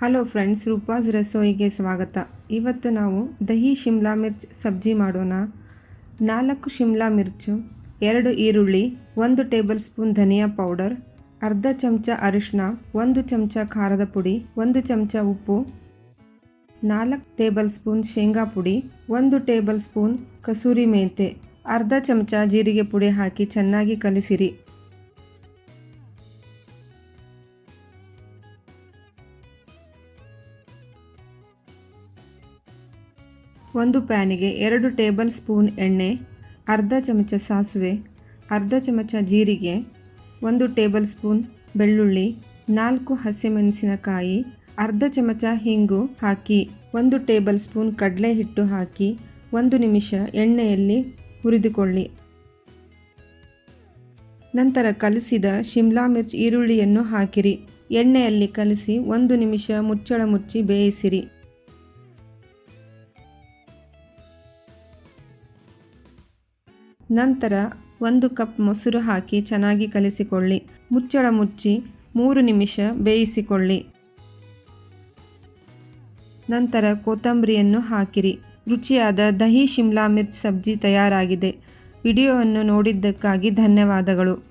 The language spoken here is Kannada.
ಹಲೋ ಫ್ರೆಂಡ್ಸ್, ರೂಪಾಸ್ ರಸೋಯಿಗೆ ಸ್ವಾಗತ. ಇವತ್ತು ನಾವು ದಹಿ ಶಿಮ್ಲಾ ಮಿರ್ಚ್ ಸಬ್ಜಿ ಮಾಡೋಣ. ನಾಲ್ಕು ಶಿಮ್ಲಾ ಮಿರ್ಚು, ಎರಡು ಈರುಳ್ಳಿ, ಒಂದು ಟೇಬಲ್ ಸ್ಪೂನ್ ಧನಿಯಾ ಪೌಡರ್, ಅರ್ಧ ಚಮಚ ಅರಿಶಿನ ಒಂದು ಚಮಚ ಖಾರದ ಪುಡಿ, ಒಂದು ಚಮಚ ಉಪ್ಪು, ನಾಲ್ಕು ಟೇಬಲ್ ಸ್ಪೂನ್ ಶೇಂಗಾ ಪುಡಿ, ಒಂದು ಟೇಬಲ್ ಸ್ಪೂನ್ ಕಸೂರಿ ಮೆಂತೆ, ಅರ್ಧ ಚಮಚ ಜೀರಿಗೆ ಪುಡಿ ಹಾಕಿ ಚೆನ್ನಾಗಿ ಕಲಿಸಿರಿ. ಒಂದು ಪ್ಯಾನಿಗೆ ಎರಡು ಟೇಬಲ್ ಸ್ಪೂನ್ ಎಣ್ಣೆ, ಅರ್ಧ ಚಮಚ ಸಾಸಿವೆ, ಅರ್ಧ ಚಮಚ ಜೀರಿಗೆ, ಒಂದು ಟೇಬಲ್ ಸ್ಪೂನ್ ಬೆಳ್ಳುಳ್ಳಿ, ನಾಲ್ಕು ಹಸಿಮೆಣಸಿನಕಾಯಿ, ಅರ್ಧ ಚಮಚ ಹಿಂಗು ಹಾಕಿ, ಒಂದು ಟೇಬಲ್ ಸ್ಪೂನ್ ಕಡಲೆ ಹಿಟ್ಟು ಹಾಕಿ, ಒಂದು ನಿಮಿಷ ಎಣ್ಣೆಯಲ್ಲಿ ಹುರಿದುಕೊಳ್ಳಿ. ನಂತರ ಕಲಿಸಿದ ಶಿಮ್ಲಾ ಮಿರ್ಚ್ ಈರುಳ್ಳಿಯನ್ನು ಹಾಕಿರಿ. ಎಣ್ಣೆಯಲ್ಲಿ ಕಲಸಿ ಒಂದು ನಿಮಿಷ ಮುಚ್ಚಳ ಮುಚ್ಚಿ ಬೇಯಿಸಿರಿ. ನಂತರ ಒಂದು ಕಪ್ ಮೊಸರು ಹಾಕಿ ಚೆನ್ನಾಗಿ ಕಲಿಸಿಕೊಳ್ಳಿ. ಮುಚ್ಚಳ ಮುಚ್ಚಿ ಮೂರು ನಿಮಿಷ ಬೇಯಿಸಿಕೊಳ್ಳಿ. ನಂತರ ಕೊತ್ತಂಬರಿಯನ್ನು ಹಾಕಿರಿ. ರುಚಿಯಾದ ದಹಿ ಶಿಮ್ಲಾ ಮಿರ್ಚ್ ಸಬ್ಜಿ ತಯಾರಾಗಿದೆ. ವಿಡಿಯೋವನ್ನು ನೋಡಿದ್ದಕ್ಕಾಗಿ ಧನ್ಯವಾದಗಳು.